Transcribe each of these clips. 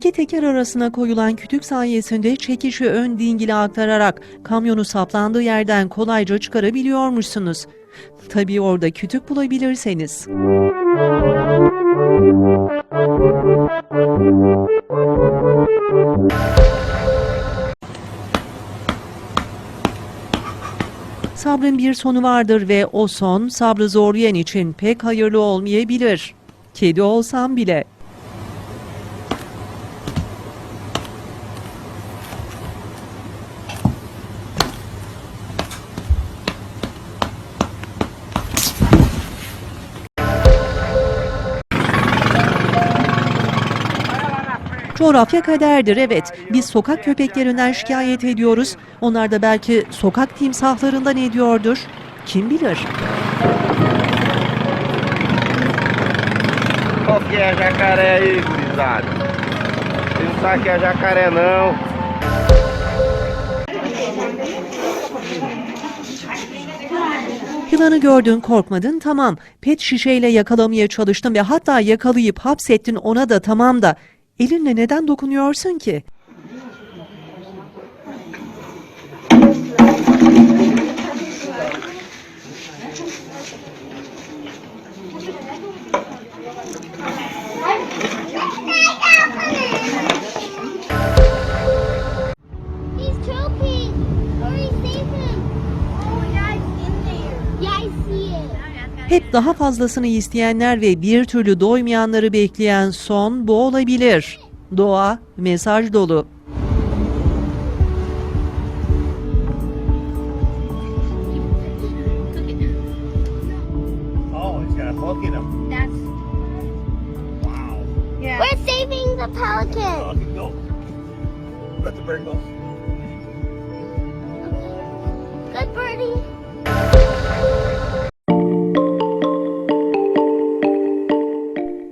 İki teker arasına koyulan kütük sayesinde çekişi ön dingile aktararak kamyonu saplandığı yerden kolayca çıkarabiliyormuşsunuz. Tabii orada kütük bulabilirseniz. Sabrın bir sonu vardır ve o son sabrı zorlayan için pek hayırlı olmayabilir. Kedi olsam bile. Coğrafya kaderdir evet. Biz sokak köpeklerinden şikayet ediyoruz. Onlar da belki sokak timsahlarından ediyordur. Kim bilir? Qual que é jacaré aí, gurizada? Não sabem que é jacaré não. Yılanı gördün korkmadın tamam. Pet şişeyle yakalamaya çalıştın ve hatta yakalayıp hapsettin ona da tamam da. Elinle neden dokunuyorsun ki? Hep daha fazlasını isteyenler ve bir türlü doymayanları bekleyen son bu olabilir. Doğa mesaj dolu. Oh. We're saving the pelican. Go. Good birdie.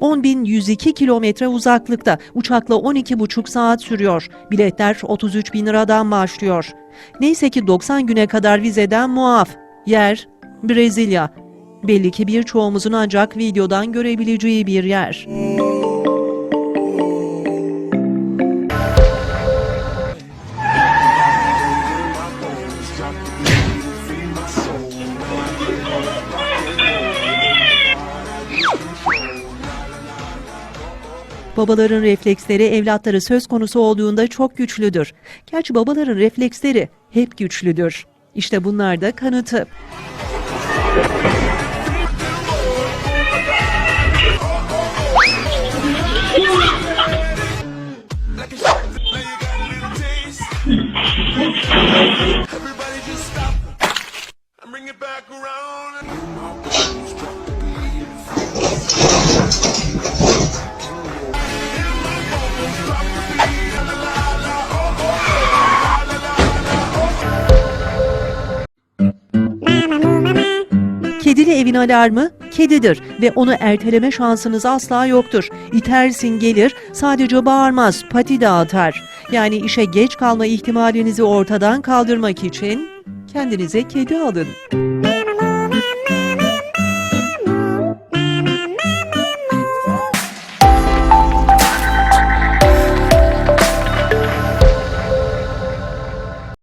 10.102 kilometre uzaklıkta. Uçakla 12,5 saat sürüyor. Biletler 33 bin liradan başlıyor. Neyse ki 90 güne kadar vizeden muaf. Yer Brezilya. Belli ki birçoğumuzun ancak videodan görebileceği bir yer. Babaların refleksleri evlatları söz konusu olduğunda çok güçlüdür. Gerçi babaların refleksleri hep güçlüdür. İşte bunlar da kanıtı. Kedili evin alarmı kedidir ve onu erteleme şansınız asla yoktur. İtersin gelir, sadece bağırmaz, pati de atar. Yani işe geç kalma ihtimalinizi ortadan kaldırmak için kendinize kedi alın.